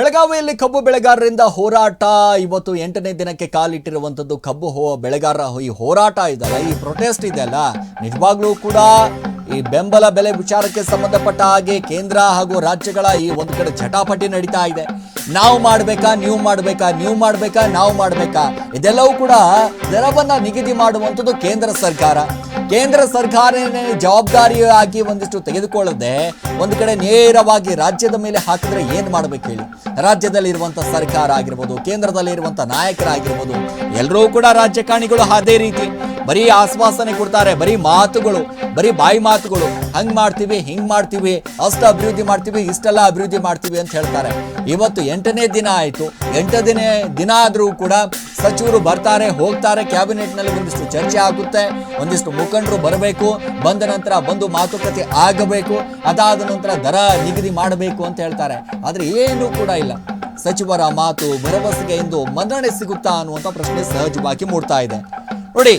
ಬೆಳಗಾವಿಯಲ್ಲಿ ಕಬ್ಬು ಬೆಳೆಗಾರರಿಂದ ಹೋರಾಟ. ಇವತ್ತು ಎಂಟನೇ ದಿನಕ್ಕೆ ಕಾಲಿಟ್ಟಿರುವಂಥದ್ದು ಕಬ್ಬು ಹೋ, ಬೆಳೆಗಾರರ ಈ ಹೋರಾಟ ಇದೆಯಲ್ಲ ಈ ಪ್ರೊಟೆಸ್ಟ್ ಇದೆಯಲ್ಲ. ನಿಜವಾಗ್ಲೂ ಕೂಡ ಈ ಬೆಂಬಲ ಬೆಲೆ ವಿಚಾರಕ್ಕೆ ಸಂಬಂಧಪಟ್ಟ ಹಾಗೆ ಕೇಂದ್ರ ಹಾಗೂ ರಾಜ್ಯಗಳ ಈ ಒಂದು ಕಡೆ ಜಟಾಪಟಿ ನಡೀತಾ ಇದೆ. ನಾವು ಮಾಡಬೇಕಾ, ನೀವು ಮಾಡಬೇಕಾ ನೀವು ಮಾಡಬೇಕಾ, ನಾವು ಮಾಡಬೇಕಾ? ಇದೆಲ್ಲವೂ ಕೂಡ ದರವನ್ನ ನಿಗದಿ ಮಾಡುವಂಥದ್ದು ಕೇಂದ್ರ ಸರ್ಕಾರ. ಕೇಂದ್ರ ಸರ್ಕಾರನೇ ಜವಾಬ್ದಾರಿಯಾಗಿ ಒಂದಿಷ್ಟು ತೆಗೆದುಕೊಳ್ಳದೆ ಒಂದು ಕಡೆ ನೇರವಾಗಿ ರಾಜ್ಯದ ಮೇಲೆ ಹಾಕಿದ್ರೆ ಏನು ಮಾಡ್ಬೇಕು ಹೇಳಿ? ರಾಜ್ಯದಲ್ಲಿ ಇರುವಂತ ಸರ್ಕಾರ ಆಗಿರ್ಬೋದು ಕೇಂದ್ರದಲ್ಲಿ ಇರುವಂತ ನಾಯಕರಾಗಿರ್ಬೋದು, ಎಲ್ಲರೂ ಕೂಡ ರಾಜಕಾರಣಿಗಳು ಅದೇ ರೀತಿ. ಬರೀ ಆಶ್ವಾಸನೆ ಕೊಡ್ತಾರೆ, ಬರೀ ಮಾತುಗಳು. ಬರೀ ಬಾಯಿ ಮಾತುಗಳು. ಹಂಗ್ ಮಾಡ್ತೀವಿ, ಹಿಂಗ್ ಮಾಡ್ತೀವಿ, ಅಷ್ಟು ಅಭಿವೃದ್ಧಿ ಮಾಡ್ತೀವಿ, ಇಷ್ಟೆಲ್ಲ ಅಭಿವೃದ್ಧಿ ಮಾಡ್ತೀವಿ ಅಂತ ಹೇಳ್ತಾರೆ. ಇವತ್ತು ಎಂಟನೇ ದಿನ ಆಯಿತು. ಎಂಟನೇ ದಿನ ಆದ್ರೂ ಕೂಡ ಸಚಿವರು ಬರ್ತಾರೆ, ಹೋಗ್ತಾರೆ ಕ್ಯಾಬಿನೆಟ್ನಲ್ಲಿ ಒಂದಿಷ್ಟು ಚರ್ಚೆ ಆಗುತ್ತೆ, ಒಂದಿಷ್ಟು ಮುಖಂಡರು ಬರಬೇಕು, ಬಂದ ನಂತರ ಬಂದು ಮಾತುಕತೆ ಆಗಬೇಕು, ಅದಾದ ನಂತರ ದರ ನಿಗದಿ ಮಾಡಬೇಕು ಅಂತ ಹೇಳ್ತಾರೆ. ಆದ್ರೆ ಏನು ಕೂಡ ಇಲ್ಲ. ಸಚಿವರ ಮಾತು ಭರವಸೆಗೆ ಎಂದು ಮನ್ನಣೆ ಸಿಗುತ್ತಾ ಅನ್ನುವಂಥ ಪ್ರಶ್ನೆ ಸಹಜವಾಗಿ ಮೂಡ್ತಾ ಇದೆ. ನೋಡಿ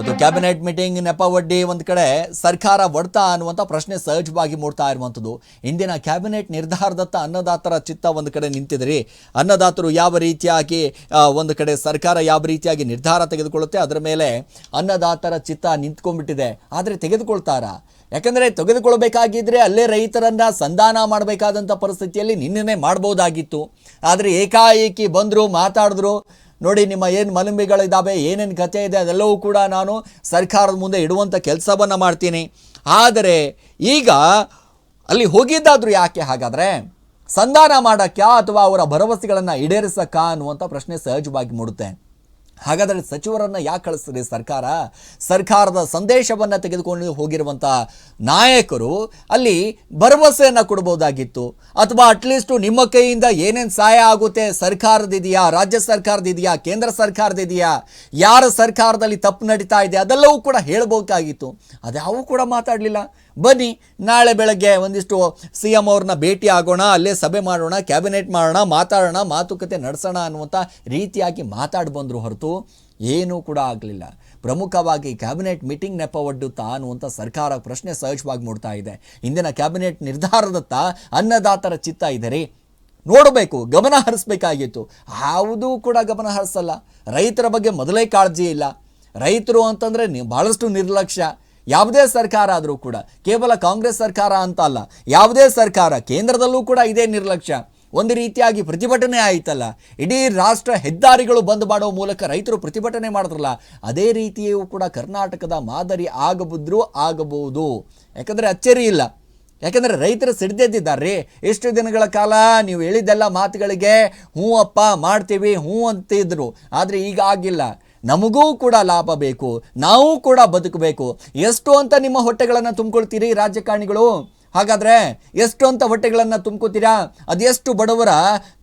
ಇವತ್ತು ಕ್ಯಾಬಿನೆಟ್ ಮೀಟಿಂಗ್ ನೆಪ ಒಡ್ಡಿ ಒಂದು ಕಡೆ ಸರ್ಕಾರ ಒಡ್ತಾ ಅನ್ನುವಂಥ ಪ್ರಶ್ನೆ ಸಹಜವಾಗಿ ಮೂಡ್ತಾ ಇರುವಂಥದ್ದು. ಇಂದಿನ ಕ್ಯಾಬಿನೆಟ್ ನಿರ್ಧಾರದತ್ತ ಅನ್ನದಾತರ ಚಿತ್ತ ಒಂದು ಕಡೆ ನಿಂತಿದ್ರಿ. ಅನ್ನದಾತರು ಯಾವ ರೀತಿಯಾಗಿ ಒಂದು ಕಡೆ ಸರ್ಕಾರ ಯಾವ ರೀತಿಯಾಗಿ ನಿರ್ಧಾರ ತೆಗೆದುಕೊಳ್ಳುತ್ತೆ, ಅದರ ಮೇಲೆ ಅನ್ನದಾತರ ಚಿತ್ತ ನಿಂತ್ಕೊಂಡ್ಬಿಟ್ಟಿದೆ. ಆದರೆ ತೆಗೆದುಕೊಳ್ತಾರಾ? ಯಾಕಂದರೆ ತೆಗೆದುಕೊಳ್ಬೇಕಾಗಿದ್ದರೆ ಅಲ್ಲೇ ರೈತರನ್ನು ಸಂಧಾನ ಮಾಡಬೇಕಾದಂಥ ಪರಿಸ್ಥಿತಿಯಲ್ಲಿ ನಿನ್ನೆ ಮಾಡ್ಬೋದಾಗಿತ್ತು. ಆದರೆ ಏಕಾಏಕಿ ಬಂದರು, ಮಾತಾಡಿದ್ರು ನೋಡಿ ನಿಮ್ಮ ಏನು ಮಲಂಬಿಗಳಿದ್ದಾವೆ, ಏನೇನು ಕಥೆ ಇದೆ, ಅದೆಲ್ಲವೂ ಕೂಡ ನಾನು ಸರ್ಕಾರದ ಮುಂದೆ ಇಡುವಂಥ ಕೆಲಸವನ್ನು ಮಾಡ್ತೀನಿ. ಆದರೆ ಈಗ ಅಲ್ಲಿ ಹೋಗಿದ್ದಾದರೂ ಯಾಕೆ ಹಾಗಾದರೆ? ಸಂಧಾನ ಮಾಡೋಕ್ಕ ಅಥವಾ ಅವರ ಭರವಸೆಗಳನ್ನು ಈಡೇರಿಸಕ್ಕ ಅನ್ನುವಂಥ ಪ್ರಶ್ನೆ ಸಹಜವಾಗಿ ಮೂಡುತ್ತೆ. ಹಾಗಾದರೆ ಸಚಿವರನ್ನ ಯಾಕೆ ಕಳಿಸ್ತದೆ ಸರ್ಕಾರ? ಸರ್ಕಾರದ ಸಂದೇಶವನ್ನು ತೆಗೆದುಕೊಂಡು ಹೋಗಿರುವಂಥ ನಾಯಕರು ಅಲ್ಲಿ ಭರವಸೆಯನ್ನು ಕೊಡ್ಬೋದಾಗಿತ್ತು. ಅಥವಾ ಅಟ್ಲೀಸ್ಟು ನಿಮ್ಮ ಕೈಯಿಂದ ಏನೇನು ಸಹಾಯ ಆಗುತ್ತೆ? ಸರ್ಕಾರದಿದೆಯಾ ರಾಜ್ಯ ಸರ್ಕಾರದಿದೆಯಾ ಕೇಂದ್ರ ಸರ್ಕಾರದಿದೆಯಾ ಯಾರ ಸರ್ಕಾರದಲ್ಲಿ ತಪ್ಪು ನಡೀತಾ ಇದೆ? ಅದೆಲ್ಲವೂ ಕೂಡ ಹೇಳಬೇಕಾಗಿತ್ತು ಅದ್ಯಾವೂ ಕೂಡ ಮಾತಾಡಲಿಲ್ಲ. ಬನ್ನಿ, ನಾಳೆ ಬೆಳಗ್ಗೆ ಒಂದಿಷ್ಟು ಸಿ ಎಂ ಅವ್ರನ್ನ ಭೇಟಿ ಆಗೋಣ, ಅಲ್ಲೇ ಸಭೆ ಮಾಡೋಣ, ಕ್ಯಾಬಿನೆಟ್ ಮಾಡೋಣ, ಮಾತಾಡೋಣ, ಮಾತುಕತೆ ನಡೆಸೋಣ ಅನ್ನುವಂಥ ರೀತಿಯಾಗಿ ಮಾತಾಡಿ ಬಂದರು ಹೊರತು ಏನೂ ಕೂಡ ಆಗಲಿಲ್ಲ. ಪ್ರಮುಖವಾಗಿ ಕ್ಯಾಬಿನೆಟ್ ಮೀಟಿಂಗ್ ನೆಪ ಒಡ್ಡುತ್ತಾ ಅನ್ನುವಂಥ ಸರ್ಕಾರ ಪ್ರಶ್ನೆ ಸಹಜವಾಗಿ ಮೂಡ್ತಾ ಇದೆ. ಇಂದಿನ ಕ್ಯಾಬಿನೆಟ್ ನಿರ್ಧಾರದತ್ತ ಅನ್ನದಾತರ ಚಿತ್ತ ಇದೆ ರೀ. ನೋಡಬೇಕು, ಗಮನ ಹರಿಸ್ಬೇಕಾಗಿತ್ತು. ಯಾವುದೂ ಕೂಡ ಗಮನ ಹರಿಸಲ್ಲ. ರೈತರ ಬಗ್ಗೆ ಮೊದಲೇ ಕಾಳಜಿ ಇಲ್ಲ. ರೈತರು ಅಂತಂದರೆ ಬಹಳಷ್ಟು ನಿರ್ಲಕ್ಷ್ಯ. ಯಾವುದೇ ಸರ್ಕಾರ ಆದರೂ ಕೂಡ, ಕೇವಲ ಕಾಂಗ್ರೆಸ್ ಸರ್ಕಾರ ಅಂತ ಅಲ್ಲ, ಯಾವುದೇ ಸರ್ಕಾರ, ಕೇಂದ್ರದಲ್ಲೂ ಕೂಡ ಇದೇ ನಿರ್ಲಕ್ಷ್ಯ. ಒಂದು ರೀತಿಯಾಗಿ ಪ್ರತಿಭಟನೆ ಆಯಿತಲ್ಲ, ಇಡೀ ರಾಷ್ಟ್ರ ಹೆದ್ದಾರಿಗಳು ಬಂದ್ ಮಾಡೋ ಮೂಲಕ ರೈತರು ಪ್ರತಿಭಟನೆ ಮಾಡಿದ್ರಲ್ಲ, ಅದೇ ರೀತಿಯೂ ಕೂಡ ಕರ್ನಾಟಕದ ಮಾದರಿ ಆಗಬಿದ್ರು ಆಗಬಹುದು. ಯಾಕಂದರೆ ಅಚ್ಚರಿ ಇಲ್ಲ. ಯಾಕಂದರೆ ರೈತರು ಸಿಡ್ದೆದ್ದಿದ್ದಾರೆ ಎಷ್ಟು ದಿನಗಳ ಕಾಲ ನೀವು ಹೇಳಿದ್ದೆಲ್ಲ ಮಾತುಗಳಿಗೆ ಹ್ಞೂ ಅಪ್ಪ ಮಾಡ್ತೀವಿ ಹ್ಞೂ ಅಂತಿದ್ರು. ಆದರೆ ಈಗ ಆಗಿಲ್ಲ. ನಮಗೂ ಕೂಡ ಲಾಭ ಬೇಕು, ನಾವು ಕೂಡ ಬದುಕಬೇಕು. ಎಷ್ಟು ಅಂತ ನಿಮ್ಮ ಹೊಟ್ಟೆಗಳನ್ನು ತುಂಬಿಕೊಳ್ತೀರಿ ರಾಜಕಾರಣಿಗಳು? ಹಾಗಾದರೆ ಎಷ್ಟು ಅಂತ ಹೊಟ್ಟೆಗಳನ್ನು ತುಂಬ್ಕೋತೀರಾ? ಅದೆಷ್ಟು ಬಡವರ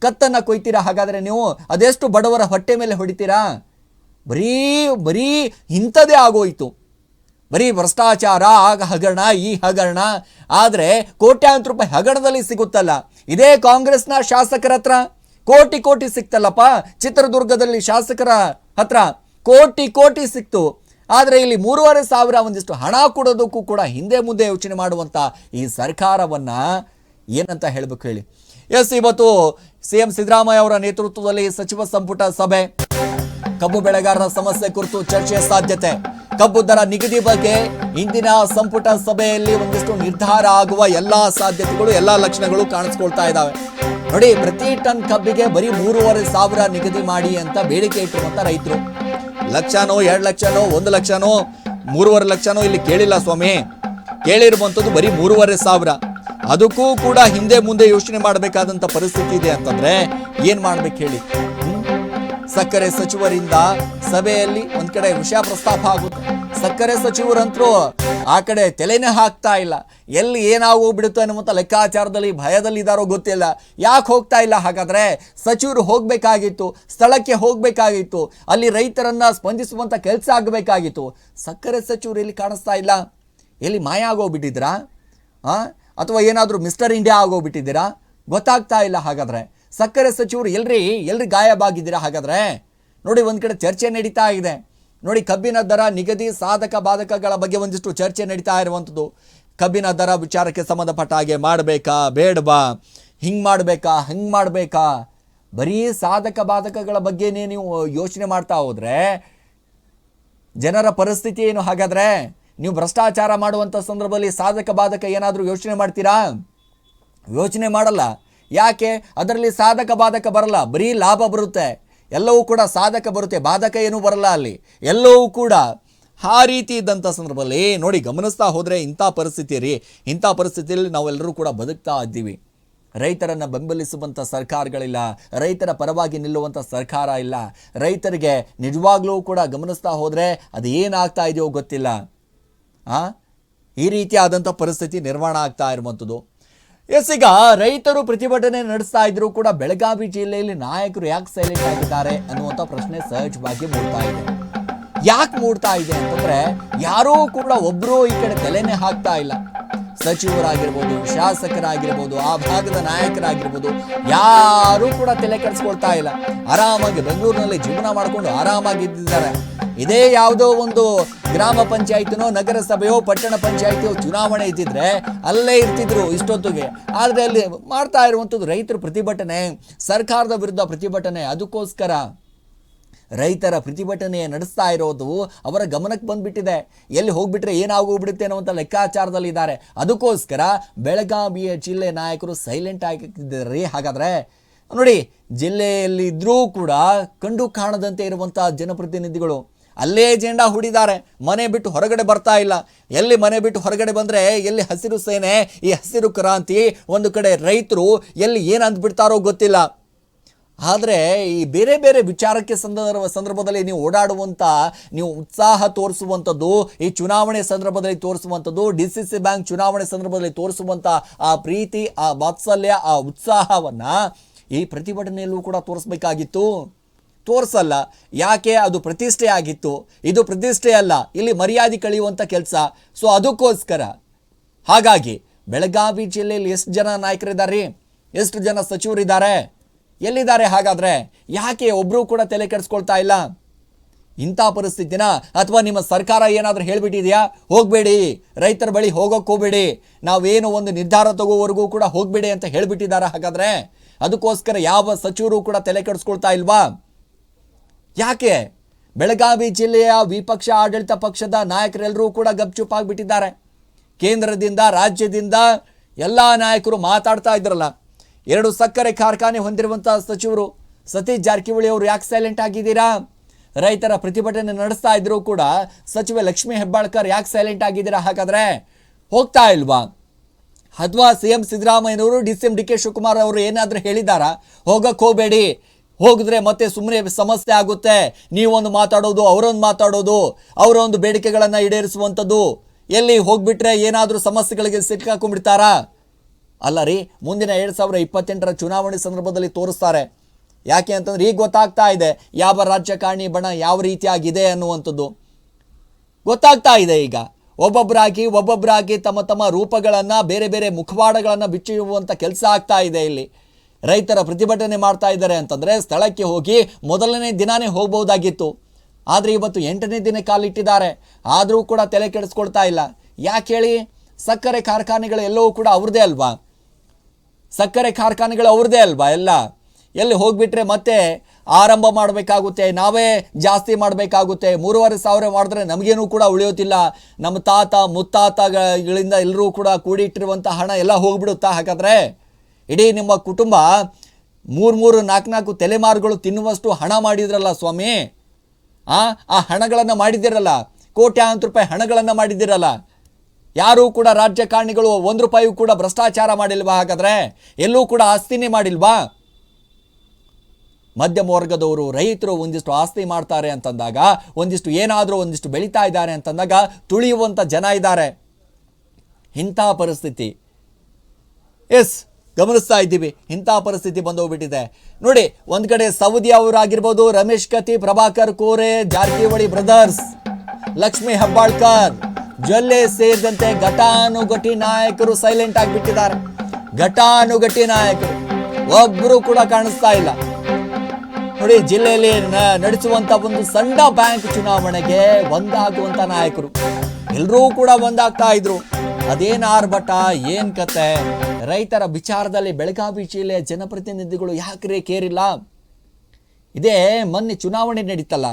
ಕತ್ತನ್ನು ಕೊಯ್ತೀರಾ? ಹಾಗಾದರೆ ನೀವು ಅದೆಷ್ಟು ಬಡವರ ಹೊಟ್ಟೆ ಮೇಲೆ ಹೊಡಿತೀರಾ? ಬರೀ ಬರೀ ಇಂಥದೇ ಆಗೋಯಿತು. ಬರೀ ಭ್ರಷ್ಟಾಚಾರ, ಆಗ ಹಗರಣ, ಈ ಹಗರಣ. ಆದರೆ ಕೋಟ್ಯಾಂತರ ರೂಪಾಯಿ ಹಗರಣದಲ್ಲಿ ಸಿಗುತ್ತಲ್ಲ. ಇದೇ ಕಾಂಗ್ರೆಸ್ನ ಶಾಸಕರ ಹತ್ರ. ಕೋಟಿ ಕೋಟಿ ಸಿಕ್ತಲ್ಲಪ್ಪ. ಚಿತ್ರದುರ್ಗದಲ್ಲಿ ಶಾಸಕರ ಹತ್ರ. ಕೋಟಿ ಕೋಟಿ ಸಿಕ್ತು. ಆದರೆ ಇಲ್ಲಿ ಮೂರುವರೆ ಸಾವಿರ ಒಂದಿಷ್ಟು ಹಣ ಕೊಡೋದಕ್ಕೂ ಕೂಡ ಹಿಂದೆ ಮುಂದೆ ಯೋಚನೆ ಮಾಡುವಂಥ ಈ ಸರ್ಕಾರವನ್ನು ಏನಂತ ಹೇಳಬೇಕು ಹೇಳಿ. ಎಸ್, ಇವತ್ತು ಸಿ ಎಂ ಸಿದ್ದರಾಮಯ್ಯ ಅವರ ನೇತೃತ್ವದಲ್ಲಿ ಸಚಿವ ಸಂಪುಟ ಸಭೆ. ಕಬ್ಬು ಬೆಳೆಗಾರರ ಸಮಸ್ಯೆ ಕುರಿತು ಚರ್ಚೆಯ ಸಾಧ್ಯತೆ. ಕಬ್ಬು ದರ ನಿಗದಿ ಬಗ್ಗೆ ಇಂದಿನ ಸಂಪುಟ ಸಭೆಯಲ್ಲಿ ಒಂದಿಷ್ಟು ನಿರ್ಧಾರ ಆಗುವ ಎಲ್ಲ ಸಾಧ್ಯತೆಗಳು, ಎಲ್ಲ ಲಕ್ಷಣಗಳು ಕಾಣಿಸ್ಕೊಳ್ತಾ ಇದ್ದಾವೆ ನೋಡಿ, ಪ್ರತಿ ಟನ್ ಕಬ್ಬಿಗೆ ಬರೀ ಮೂರುವರೆ ಸಾವಿರ ನಿಗದಿ ಮಾಡಿ ಅಂತ ಬೇಡಿಕೆ ಇಟ್ಟಿರುವಂತ ರೈತರು. ಲಕ್ಷನೋ, ಎರಡು ಲಕ್ಷನೋ, ಒಂದು ಲಕ್ಷನೋ, ಮೂರುವರೆ ಲಕ್ಷನೋ ಇಲ್ಲಿ ಕೇಳಿಲ್ಲ ಸ್ವಾಮಿ. ಕೇಳಿರುವಂಥದ್ದು ಬರೀ ಮೂರುವರೆ ಸಾವಿರ. ಅದಕ್ಕೂ ಕೂಡ ಹಿಂದೆ ಮುಂದೆ ಯೋಚನೆ ಮಾಡಬೇಕಾದಂಥ ಪರಿಸ್ಥಿತಿ ಇದೆ ಅಂತಂದ್ರೆ ಏನು ಮಾಡ್ಬೇಕು ಹೇಳಿ? ಸಕ್ಕರೆ ಸಚಿವರಿಂದ ಸಭೆಯಲ್ಲಿ ಒಂದು ಕಡೆ ವಿಷಯ ಪ್ರಸ್ತಾಪ ಆಗುತ್ತೆ. ಸಕ್ಕರೆ ಸಚಿವರಂತರೂ ಆ ಕಡೆ ತಲೆನೇ ಹಾಕ್ತಾ ಇಲ್ಲ. ಎಲ್ಲಿ ಏನಾಗೋಗ್ಬಿಡುತ್ತೆ ಅನ್ನುವಂಥ ಲೆಕ್ಕಾಚಾರದಲ್ಲಿ ಭಯದಲ್ಲಿ ಇದಾರೋ ಗೊತ್ತಿಲ್ಲ. ಯಾಕೆ ಹೋಗ್ತಾ ಇಲ್ಲ? ಹಾಗಾದ್ರೆ ಸಚಿವರು ಹೋಗಬೇಕಾಗಿತ್ತು, ಸ್ಥಳಕ್ಕೆ ಹೋಗಬೇಕಾಗಿತ್ತು, ಅಲ್ಲಿ ರೈತರನ್ನ ಸ್ಪಂದಿಸುವಂಥ ಕೆಲಸ ಆಗಬೇಕಾಗಿತ್ತು. ಸಕ್ಕರೆ ಸಚಿವರು ಎಲ್ಲಿ ಕಾಣಿಸ್ತಾ ಇಲ್ಲ? ಎಲ್ಲಿ ಮಾಯ ಆಗೋಗ್ಬಿಟ್ಟಿದ್ದೀರಾ? ಅಥವಾ ಏನಾದರೂ ಮಿಸ್ಟರ್ ಇಂಡಿಯಾ ಆಗೋಗ್ಬಿಟ್ಟಿದ್ದೀರಾ? ಗೊತ್ತಾಗ್ತಾ ಇಲ್ಲ ಹಾಗಾದ್ರೆ. ಸಕ್ಕರೆ ಸಚಿವರು ಎಲ್ರಿ ಎಲ್ರಿ ಗಾಯಬಾಗಿದ್ದೀರಾ ಹಾಗಾದ್ರೆ? ನೋಡಿ, ಒಂದು ಕಡೆ ಚರ್ಚೆ ನಡೀತಾ ಇದೆ. ನೋಡಿ, ಕಬ್ಬಿನ ದರ ನಿಗದಿ ಸಾಧಕ ಬಾಧಕಗಳ ಬಗ್ಗೆ ಒಂದಿಷ್ಟು ಚರ್ಚೆ ನಡೀತಾ ಇರುವಂಥದ್ದು. ಕಬ್ಬಿನ ದರ ವಿಚಾರಕ್ಕೆ ಸಂಬಂಧಪಟ್ಟ ಹಾಗೆ ಮಾಡಬೇಕಾ, ಬೇಡವಾ? ಹಿಂಗೆ ಮಾಡಬೇಕಾ, ಹಂಗೆ ಮಾಡಬೇಕಾ? ಬರೀ ಸಾಧಕ ಬಾಧಕಗಳ ಬಗ್ಗೆನೇ ನೀವು ಯೋಚನೆ ಮಾಡ್ತಾ ಹೋದರೆ, ಜನರ ಪರಿಸ್ಥಿತಿ ಏನು ಹಾಗಾದರೆ? ನೀವು ಭ್ರಷ್ಟಾಚಾರ ಮಾಡುವಂಥ ಸಂದರ್ಭದಲ್ಲಿ ಸಾಧಕ ಬಾಧಕ ಏನಾದರೂ ಯೋಚನೆ ಮಾಡ್ತೀರಾ? ಯೋಚನೆ ಮಾಡಲ್ಲ. ಯಾಕೆ? ಅದರಲ್ಲಿ ಸಾಧಕ ಬಾಧಕ ಬರಲ್ಲ, ಬರೀ ಲಾಭ ಬರುತ್ತೆ. ಎಲ್ಲವೂ ಕೂಡ ಸಾಧಕ ಬರುತ್ತೆ, ಬಾಧಕ ಏನೂ ಬರಲ್ಲ ಅಲ್ಲಿ. ಎಲ್ಲವೂ ಕೂಡ ಆ ರೀತಿ ಇದ್ದಂಥ ಸಂದರ್ಭದಲ್ಲಿ ನೋಡಿ ಗಮನಿಸ್ತಾ ಹೋದರೆ ಇಂಥ ಪರಿಸ್ಥಿತಿ ರೀ. ಇಂಥ ಪರಿಸ್ಥಿತಿಯಲ್ಲಿ ನಾವೆಲ್ಲರೂ ಕೂಡ ಬದುಕ್ತಾ ಇದ್ದೀವಿ. ರೈತರನ್ನು ಬೆಂಬಲಿಸುವಂಥ ಸರ್ಕಾರಗಳಿಲ್ಲ, ರೈತರ ಪರವಾಗಿ ನಿಲ್ಲುವಂಥ ಸರ್ಕಾರ ಇಲ್ಲ, ರೈತರಿಗೆ ನಿಜವಾಗ್ಲೂ ಕೂಡ ಗಮನಿಸ್ತಾ ಹೋದರೆ ಅದು ಏನಾಗ್ತಾ ಇದೆಯೋ ಗೊತ್ತಿಲ್ಲ. ಈ ರೀತಿಯಾದಂಥ ಪರಿಸ್ಥಿತಿ ನಿರ್ಮಾಣ ಆಗ್ತಾ ಇರುವಂಥದ್ದು. ಎಸ್, ಈಗ ರೈತರು ಪ್ರತಿಭಟನೆ ನಡೆಸ್ತಾ ಇದ್ರು ಕೂಡ ಬೆಳಗಾವಿ ಜಿಲ್ಲೆಯಲ್ಲಿ ನಾಯಕರು ಯಾಕೆ ಸೈಲೆಂಟ್ ಆಗಿದ್ದಾರೆ ಅನ್ನುವಂಥ ಪ್ರಶ್ನೆ ಸಹಜವಾಗಿ ಮೂಡ್ತಾ ಇದೆ. ಯಾಕೆ ಮೂಡ್ತಾ ಇದೆ ಅಂತಂದ್ರೆ ಯಾರೂ ಕೂಡ ಒಬ್ಬರು ಈ ಕಡೆ ತಲೆನೇ ಹಾಕ್ತಾ ಇಲ್ಲ. ಸಚಿವರಾಗಿರ್ಬೋದು, ಶಾಸಕರಾಗಿರ್ಬೋದು, ಆ ಭಾಗದ ನಾಯಕರಾಗಿರ್ಬೋದು, ಯಾರೂ ಕೂಡ ತಲೆ ಕೆಡಿಸ್ಕೊಳ್ತಾ ಇಲ್ಲ. ಆರಾಮಾಗಿ ಬೆಂಗಳೂರಿನಲ್ಲಿ ಜೀವನ ಮಾಡಿಕೊಂಡು ಆರಾಮಾಗಿ ಇದ್ದಿದ್ದಾರೆ. ಇದೇ ಯಾವುದೋ ಒಂದು ಗ್ರಾಮ ಪಂಚಾಯತಿನೋ ನಗರಸಭೆಯೋ ಪಟ್ಟಣ ಪಂಚಾಯತಿಯೋ ಚುನಾವಣೆ ಇದ್ದಿದ್ರೆ ಅಲ್ಲೇ ಇರ್ತಿದ್ರು ಇಷ್ಟೊತ್ತಿಗೆ. ಆದರೆ ಅಲ್ಲಿ ಮಾಡ್ತಾ ಇರುವಂಥದ್ದು ರೈತರ ಪ್ರತಿಭಟನೆ, ಸರ್ಕಾರದ ವಿರುದ್ಧ ಪ್ರತಿಭಟನೆ, ಅದಕ್ಕೋಸ್ಕರ ರೈತರ ಪ್ರತಿಭಟನೆ ನಡೆಸ್ತಾ ಇರೋದು ಅವರ ಗಮನಕ್ಕೆ ಬಂದುಬಿಟ್ಟಿದೆ. ಎಲ್ಲಿ ಹೋಗ್ಬಿಟ್ರೆ ಏನಾಗೋಗ್ಬಿಡುತ್ತೆ ಅನ್ನೋಂಥ ಲೆಕ್ಕಾಚಾರದಲ್ಲಿ ಇದ್ದಾರೆ ಅದಕ್ಕೋಸ್ಕರ ಬೆಳಗಾವಿಯ ಜಿಲ್ಲೆ ನಾಯಕರು ಸೈಲೆಂಟ್ ಆಗಿದ್ದಾರೆ. ಹಾಗಾದ್ರೆ ನೋಡಿ ಜಿಲ್ಲೆಯಲ್ಲಿ ಇದ್ದರೂ ಕೂಡ ಕಂಡು ಕಾಣದಂತೆ ಇರುವಂಥ ಜನಪ್ರತಿನಿಧಿಗಳು ಅಲ್ಲೇ ಜೆಂಡಾ ಹೂಡಿದ್ದಾರೆ. ಮನೆ ಬಿಟ್ಟು ಹೊರಗಡೆ ಬರ್ತಾ ಇಲ್ಲ. ಎಲ್ಲಿ ಮನೆ ಬಿಟ್ಟು ಹೊರಗಡೆ ಬಂದರೆ ಎಲ್ಲಿ ಹಸಿರು ಸೇನೆ, ಈ ಹಸಿರು ಕ್ರಾಂತಿ, ಒಂದು ಕಡೆ ರೈತರು ಎಲ್ಲಿ ಏನು ಅಂದ್ಬಿಡ್ತಾರೋ ಗೊತ್ತಿಲ್ಲ. ಆದರೆ ಈ ಬೇರೆ ಬೇರೆ ವಿಚಾರಕ್ಕೆ ಸಂದರ್ಭ, ಸಂದರ್ಭದಲ್ಲಿ ನೀವು ಓಡಾಡುವಂಥ ನೀವು ಉತ್ಸಾಹ ತೋರಿಸುವಂಥದ್ದು, ಈ ಚುನಾವಣೆ ಸಂದರ್ಭದಲ್ಲಿ ತೋರಿಸುವಂಥದ್ದು, ಡಿ ಸಿ ಸಿ ಬ್ಯಾಂಕ್ ಚುನಾವಣೆ ಸಂದರ್ಭದಲ್ಲಿ ತೋರಿಸುವಂಥ ಆ ಪ್ರೀತಿ, ಆ ವಾತ್ಸಲ್ಯ, ಆ ಉತ್ಸಾಹವನ್ನು ಈ ಪ್ರತಿಭಟನೆಯಲ್ಲೂ ಕೂಡ ತೋರಿಸ್ಬೇಕಾಗಿತ್ತು. ತೋರಿಸಲ್ಲ. ಯಾಕೆ? ಅದು ಪ್ರತಿಷ್ಠೆ ಆಗಿತ್ತು ಇದು ಪ್ರತಿಷ್ಠೆ ಅಲ್ಲ. ಇಲ್ಲಿ ಮರ್ಯಾದೆ ಕಳೆಯುವಂಥ ಕೆಲಸ. ಸೊ ಅದಕ್ಕೋಸ್ಕರ. ಹಾಗಾಗಿ, ಬೆಳಗಾವಿ ಜಿಲ್ಲೆಯಲ್ಲಿ ಎಷ್ಟು ಜನ ನಾಯಕರಿದ್ದಾರೆ? ಎಷ್ಟು ಜನ ಸಚಿವರಿದ್ದಾರೆ? ಎಲ್ಲಿದ್ದಾರೆ ಹಾಗಾದರೆ? ಯಾಕೆ ಒಬ್ಬರೂ ಕೂಡ ತಲೆ ಕೆಡಿಸ್ಕೊಳ್ತಾ ಇಲ್ಲ? ಇಂಥ ಪರಿಸ್ಥಿತಿನ? ಅಥವಾ ನಿಮ್ಮ ಸರ್ಕಾರ ಏನಾದರೂ ಹೇಳಿಬಿಟ್ಟಿದೆಯಾ? ಹೋಗಬೇಡಿ. ರೈತರ ಬಳಿ ಹೋಗೋಕ್ಕೆ ಹೋಗಬೇಡಿ. ನಾವೇನು ಒಂದು ನಿರ್ಧಾರ ತಗೋವರೆಗೂ ಕೂಡ ಹೋಗಬೇಡಿ ಅಂತ ಹೇಳಿಬಿಟ್ಟಿದ್ದಾರೆ ಹಾಗಾದ್ರೆ? ಅದಕ್ಕೋಸ್ಕರ ಯಾವ ಸಚಿವರು ಕೂಡ ತಲೆ ಕೆಡಿಸ್ಕೊಳ್ತಾ ಇಲ್ವಾ? ಯಾಕೆ? ಬೆಳಗಾವಿ ಜಿಲ್ಲೆಯ ವಿಪಕ್ಷ ಆಡಳಿತ ಪಕ್ಷದ ನಾಯಕರೆಲ್ಲರೂ ಕೂಡ ಗಪ್ಚುಪ್ ಆಗಿಬಿಟ್ಟಿದ್ದಾರೆ. ಕೇಂದ್ರದಿಂದ, ರಾಜ್ಯದಿಂದ ಎಲ್ಲ ನಾಯಕರು ಮಾತಾಡ್ತಾ ಇದ್ರಲ್ಲ. ಎರಡು ಸಕ್ಕರೆ ಕಾರ್ಖಾನೆ ಹೊಂದಿರುವಂಥ ಸಚಿವರು ಸತೀಶ್ ಜಾರಕಿಹೊಳಿ ಅವರು ಯಾಕೆ ಸೈಲೆಂಟ್ ಆಗಿದ್ದೀರಾ? ರೈತರ ಪ್ರತಿಭಟನೆ ನಡೆಸ್ತಾ ಇದ್ರು ಕೂಡ ಸಚಿವ ಲಕ್ಷ್ಮೀ ಹೆಬ್ಬಾಳ್ಕರ್ ಯಾಕೆ ಸೈಲೆಂಟ್ ಆಗಿದ್ದೀರಾ ಹಾಗಾದರೆ? ಹೋಗ್ತಾ ಇಲ್ವಾ? ಅಥವಾ ಸಿ ಎಂ ಸಿದ್ದರಾಮಯ್ಯನವರು D C M D K Shivakumar ಅವರು ಏನಾದರೂ ಹೇಳಿದಾರಾ ಹೋಗಕ್ಕೆ ಹೋಗಬೇಡಿ. ಹೋಗಿದ್ರೆ ಮತ್ತೆ ಸುಮ್ಮನೆ ಸಮಸ್ಯೆ ಆಗುತ್ತೆ. ನೀವೊಂದು ಮಾತಾಡೋದು, ಅವರೊಂದು ಮಾತಾಡೋದು, ಅವರೊಂದು ಬೇಡಿಕೆಗಳನ್ನು ಈಡೇರಿಸುವಂಥದ್ದು. ಎಲ್ಲಿ ಹೋಗ್ಬಿಟ್ರೆ ಏನಾದರೂ ಸಮಸ್ಯೆಗಳಿಗೆ ಸಿಕ್ಕಾಕೊಂಡ್ಬಿಡ್ತಾರಾ? ಅಲ್ಲ ರೀ, ಮುಂದಿನ ಎರಡು ಸಾವಿರ ಇಪ್ಪತ್ತೆಂಟರ ಚುನಾವಣೆ ಸಂದರ್ಭದಲ್ಲಿ ತೋರಿಸ್ತಾರೆ. ಯಾಕೆ ಅಂತಂದ್ರೆ ಈಗ ಗೊತ್ತಾಗ್ತಾ ಇದೆ, ಯಾವ ರಾಜಕಾರಣಿ ಬಣ ಯಾವ ರೀತಿಯಾಗಿದೆ ಅನ್ನುವಂಥದ್ದು. ಗೊತ್ತಾಗ್ತಾ ಇದೆ ಈಗ. ಒಬ್ಬೊಬ್ಬರಾಗಿ ಒಬ್ಬೊಬ್ಬರಾಗಿ ತಮ್ಮ ತಮ್ಮ ರೂಪಗಳನ್ನು, ಬೇರೆ ಬೇರೆ ಮುಖವಾಡಗಳನ್ನು ಬಿಚ್ಚಿರುವಂಥ ಕೆಲಸ ಆಗ್ತಾ ಇದೆ ಇಲ್ಲಿ. ರೈತರ ಪ್ರತಿಭಟನೆ ಮಾಡ್ತಾ ಇದ್ದಾರೆ ಅಂತಂದರೆ ಸ್ಥಳಕ್ಕೆ ಹೋಗಿ ಮೊದಲನೇ ದಿನಾನೇ ಹೋಗ್ಬೋದಾಗಿತ್ತು ಆದರೆ ಇವತ್ತು ಎಂಟನೇ ದಿನ ಕಾಲಿಟ್ಟಿದ್ದಾರೆ. ಆದರೂ ಕೂಡ ತಲೆ ಕೆಡಿಸ್ಕೊಳ್ತಾ ಇಲ್ಲ. ಯಾಕೆ ಹೇಳಿ? ಸಕ್ಕರೆ ಕಾರ್ಖಾನೆಗಳು ಎಲ್ಲವೂ ಕೂಡ ಅವ್ರದ್ದೇ ಅಲ್ವಾ? ಸಕ್ಕರೆ ಕಾರ್ಖಾನೆಗಳು ಅವ್ರದೇ ಅಲ್ವಾ ಎಲ್ಲ? ಎಲ್ಲಿ ಹೋಗ್ಬಿಟ್ರೆ ಮತ್ತೆ ಆರಂಭ ಮಾಡಬೇಕಾಗುತ್ತೆ, ನಾವೇ ಜಾಸ್ತಿ ಮಾಡಬೇಕಾಗುತ್ತೆ. ಮೂರುವರೆ ಸಾವಿರ ಮಾಡಿದ್ರೆ ನಮಗೇನೂ ಕೂಡ ಉಳಿಯೋತಿಲ್ಲ ನಮ್ಮ ತಾತ, ಮುತ್ತಾತಗಳಿಂದ ಎಲ್ಲರೂ ಕೂಡ ಕೂಡಿಟ್ಟಿರುವಂಥ ಹಣ ಎಲ್ಲ ಹೋಗ್ಬಿಡುತ್ತಾ? ಹಾಗಾದ್ರೆ ಇಡೀ ನಿಮ್ಮ ಕುಟುಂಬ ಮೂರು ಮೂರು ನಾಲ್ಕು ನಾಲ್ಕು ತಲೆಮಾರುಗಳು ತಿನ್ನುವಷ್ಟು ಹಣ ಮಾಡಿದ್ರಲ್ಲ ಸ್ವಾಮಿ? ಆ ಆ ಹಣಗಳನ್ನು ಮಾಡಿದ್ದೀರಲ್ಲ, ಕೋಟ್ಯಾಂತರ ರೂಪಾಯಿ ಹಣಗಳನ್ನು ಮಾಡಿದ್ದೀರಲ್ಲ. ಯಾರೂ ಕೂಡ ರಾಜಕಾರಣಿಗಳು ಒಂದು ರೂಪಾಯಿಯೂ ಕೂಡ ಭ್ರಷ್ಟಾಚಾರ ಮಾಡಿಲ್ವಾ ಹಾಗಾದರೆ? ಎಲ್ಲೂ ಕೂಡ ಆಸ್ತಿನೇ ಮಾಡಿಲ್ವಾ? ಮಧ್ಯಮ ವರ್ಗದವರು ರೈತರು ಒಂದಿಷ್ಟು ಆಸ್ತಿ ಮಾಡ್ತಾರೆ ಅಂತಂದಾಗ, ಒಂದಿಷ್ಟು ಏನಾದರೂ ಒಂದಿಷ್ಟು ಬೆಳೀತಾ ಇದ್ದಾರೆ ಅಂತಂದಾಗ ತುಳಿಯುವಂಥ ಜನ ಇದ್ದಾರೆ. ಇಂಥ ಪರಿಸ್ಥಿತಿ. ಎಸ್ ಗಮನಿಸ್ತಾ ಇದ್ದೀವಿ. ಇಂಥ ಪರಿಸ್ಥಿತಿ ಬಂದೋಗ್ಬಿಟ್ಟಿದೆ. ನೋಡಿ, ಒಂದು ಕಡೆ ಸೌದಿ ಅವರಾಗಿರ್ಬೋದು, ರಮೇಶ್ ಕತಿ ಪ್ರಭಾಕರ್ ಕೋರೆ, ಜಾರಕಿಹೊಳಿ ಬ್ರದರ್ಸ್, ಲಕ್ಷ್ಮಿ ಹೆಬ್ಬಾಳ್ಕರ್, ಜೊಲ್ಲೆ ಸೇರಿದಂತೆ ಘಟಾನುಘಟಿ ನಾಯಕರು ಸೈಲೆಂಟ್ ಆಗಿಬಿಟ್ಟಿದ್ದಾರೆ ಘಟಾನುಘಟಿ ನಾಯಕರು. ಒಬ್ರು ಕೂಡ ಕಾಣಿಸ್ತಾ ಇಲ್ಲ. ನೋಡಿ, ಜಿಲ್ಲೆಯಲ್ಲಿ ನಡೆಸುವಂತ ಒಂದು ಸಣ್ಣ ಬ್ಯಾಂಕ್ ಚುನಾವಣೆಗೆ ಒಂದಾಗುವಂತ ನಾಯಕರು. ಎಲ್ಲರೂ ಕೂಡ ಒಂದಾಗ್ತಾ ಇದ್ರು. ಅದೇನ್ ಆರ್ಭಟ, ಏನ್ ಕತೆ? ರೈತರ ವಿಚಾರದಲ್ಲಿ ಬೆಳಗಾವಿ ಜಿಲ್ಲೆಯ ಜನಪ್ರತಿನಿಧಿಗಳು ಯಾಕ್ರೆ ಕೇರಿಲ್ಲ? ಇದೇ ಮೊನ್ನೆ ಚುನಾವಣೆ ನಡೀತಲ್ಲ.